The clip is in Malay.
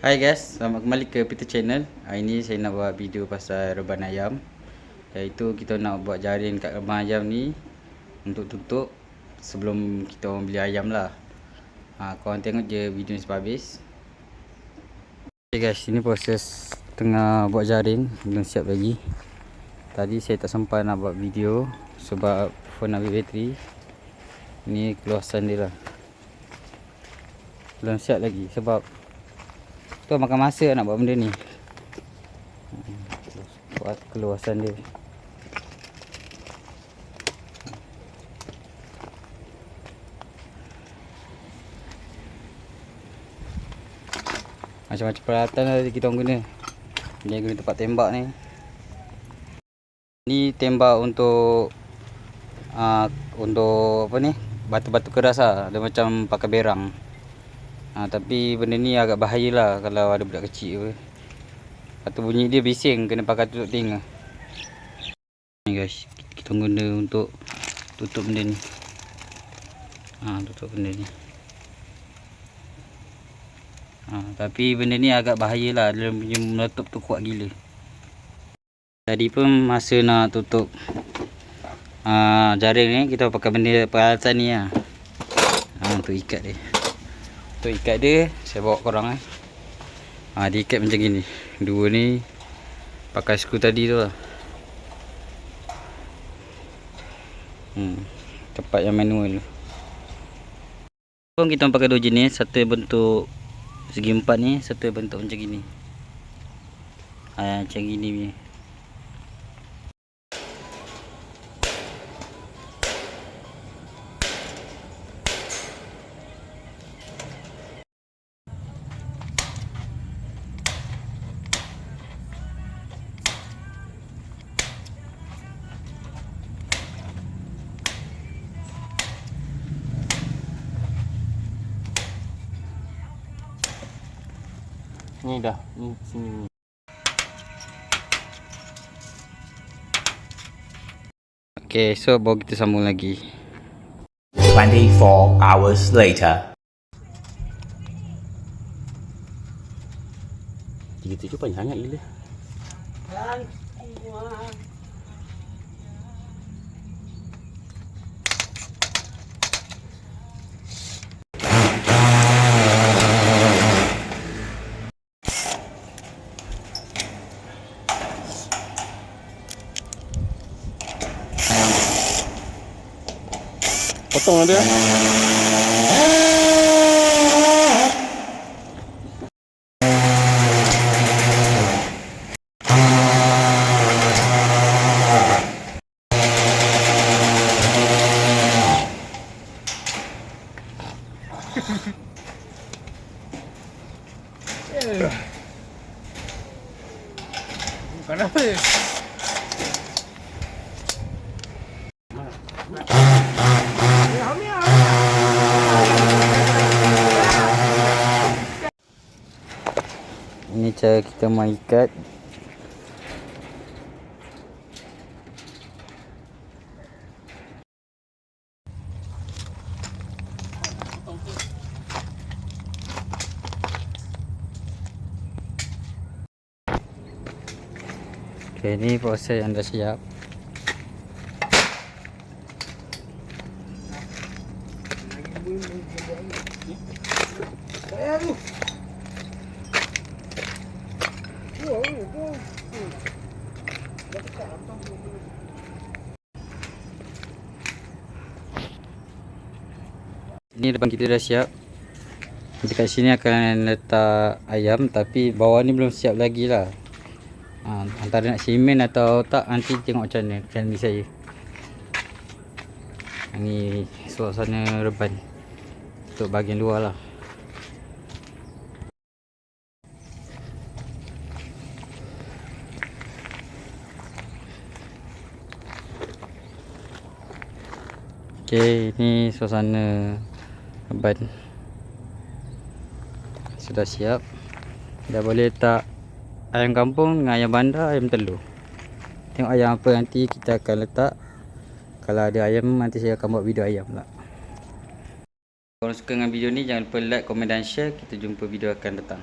Hai guys, selamat kembali ke Peter Channel. Hari ni saya nak buat video pasal reban ayam. Iaitu kita nak buat jaring kat reban ayam ni Untuk tutup sebelum kita orang beli ayam lah. Ha, Korang tengok je video ni sampai habis Okay guys, ini proses tengah buat jaring. Belum siap lagi. Tadi saya tak sempat nak buat video Sebab phone habis bateri. Ni keluasan dia lah. Belum siap lagi sebab Tu makan masa nak buat benda ni. Buat keluasan dia. Macam-macam peralatan lah kita orang guna. Ni guna tempat tembak ni. Ni tembak untuk uh, untuk apa ni? Batu-batu keras lah. Dia macam pakai berang. Ha, tapi benda ni agak bahaya lah kalau ada budak kecil ke. Tu bunyi dia bising kena pakai tutup telinga. Ni guys, kita guna untuk tutup benda ni. Ha, tutup benda ni. Ha, tapi benda ni agak bahaya lah. Dia punya meletup tu kuat gila. Tadi pun masa nak tutup uh, jaring ni, kita pakai benda peralatan ni lah. Ha, untuk ikat dia. Untuk ikat dia Saya bawa korang eh. Ha, Dia ikat macam gini. Dua ni Pakai skru tadi tu lah. Hmm, Tempat yang manual. Tu Kita pakai dua jenis Satu bentuk Segi empat ni Satu bentuk macam gini. Ha, Macam gini ni Ni dah, ni sini ni. Okay so bawa kita sambung lagi 24 hours later. Tiga tujuh panjang sangat gila. Potong lah dia. Ini cara kita mengikat Okay, ni proses yang dah siap Ni depan kita dah siap. Dekat sini akan letak ayam Tapi bawah ni belum siap lagi lah. Ha, Antara nak simen atau tak Nanti tengok macam mana Channel saya. Ni suasana reban Untuk bahagian luar lah Okay, ni suasana reban Sudah siap. Dah boleh letak ayam kampung dengan ayam bandar, ayam telur. Tengok ayam apa nanti kita akan letak. Kalau ada ayam nanti saya akan buat video ayam pula. Kalau suka dengan video ni jangan lupa like, komen dan share. Kita jumpa video akan datang